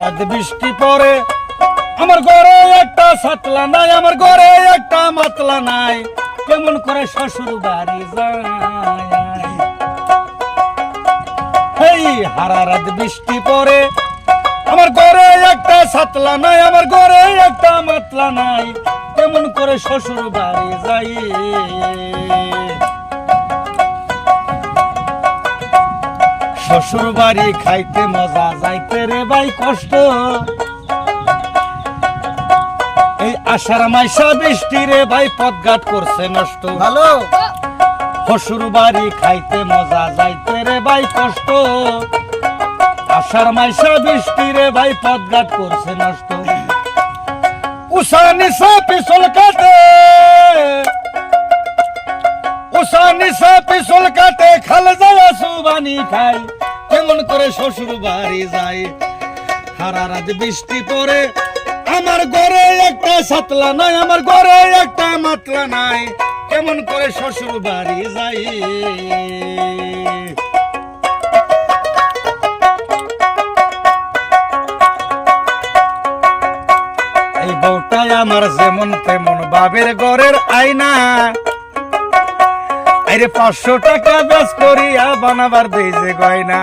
আজ বৃষ্টি পরে আমার ঘরে একটা সাতলা নাই, আমার ঘরে একটা মাতলা নাই। কেমন করে শ্বশুর বাড়ি এই হারা রাত বৃষ্টি পরে আমার ঘরে একটা সাতলা নাই, আমার ঘরে একটা মাতলা নাই। কেমন করে শ্বশুর বাড়ি যাই শ্বশুর বাড়ি খাইতে মজা যাইতে রে ভাই কষ্ট। এই আষাঢ় মাইশা বৃষ্টি রে ভাই পদঘাট করছে নষ্ট। ভালো। শ্বশুর বাড়ি খাইতে মজা যাইতে রে ভাই কষ্ট। আষাঢ় মাইশা বৃষ্টি রে ভাই পদঘাট করছে নষ্ট। উষা নিশা পিছল কাটে। উষা নিশা পিছল কাটে খালে যাওয়া সুবানি খাই কেমন করে শ্বশুর বাড়ি যায় সারা রাত বৃষ্টি পরে আমার ঘরে একটা সাতলা নাই, আমার ঘরে একটা মাতলা নাই। কেমন করে শ্বশুর বাড়ি যাই? এই বউটাই আমার যেমন তেমন বাবের ঘরের আয়না। আরে পাঁচশো টাকা বেশ করিয়া বানাবার দেই গয়না।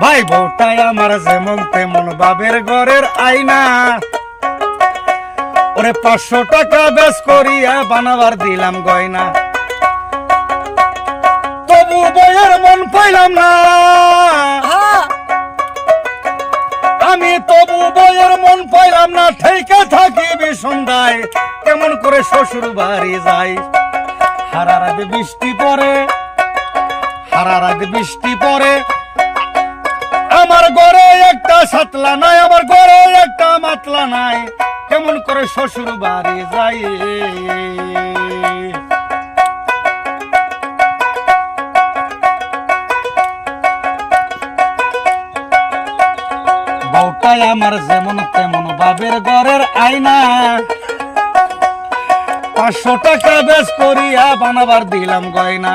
ভাই বউটাই আমার যেমন তেমন বাবের ঘরের আয়না। ওরে পাঁচশো টাকা বেশ করিয়া বানাবার দিলাম গয়না। তবু বইয়ের মন পাইলাম না। আমি তবু বইয়ের মন পাইলাম না ঠেকে থাকি বিসন্ধায় কেমন করে শ্বশুর বাড়ি যাই হারা বৃষ্টি পড়ে। হারা রাতে বৃষ্টি পড়ে। আমার ঘরে একটা সাতলা নাই, আমার ঘরে একটা মাতলা নাই। কেমন করে শ্বশুর বাড়ি যাই? বউটাই আমার যেমন তেমন বাবের ঘরের আয়না। পাঁচশো টাকা বেশ করিয়া বানাবার দিলাম গয়না।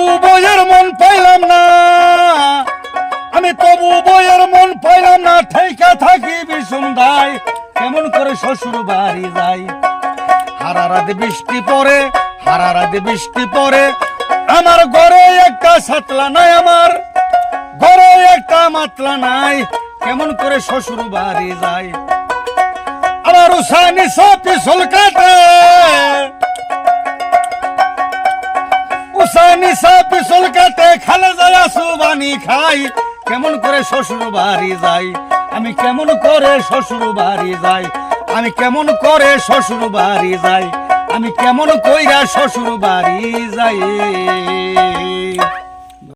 তবু বইয়ের মন পাইলাম না। আমি তবু বইয়ের মন পাইলাম না ঠেকা থাকি বিসন্ধায় কেমন করে শ্বশুর বাড়ি যাই। হারা রাতে বৃষ্টি পড়ে হারা রাতে বৃষ্টি পড়ে, আমার ঘরে একটা সাতলা নাই আমার। ঘরে একটা মাতলা নাই, কেমন করে শ্বশুর বাড়ি যায় আমার উসানি সব পিছল কাটে। উসানি সব সলকাতে খালে যায়, সুবানি খাই। কেমন করে শ্বশুর বাড়ি যাই আমি কেমন করে শ্বশুর বাড়ি যাই আমি কেমন করে শ্বশুর বাড়ি যাই আমি কেমন কইরা শ্বশুর বাড়ি যাই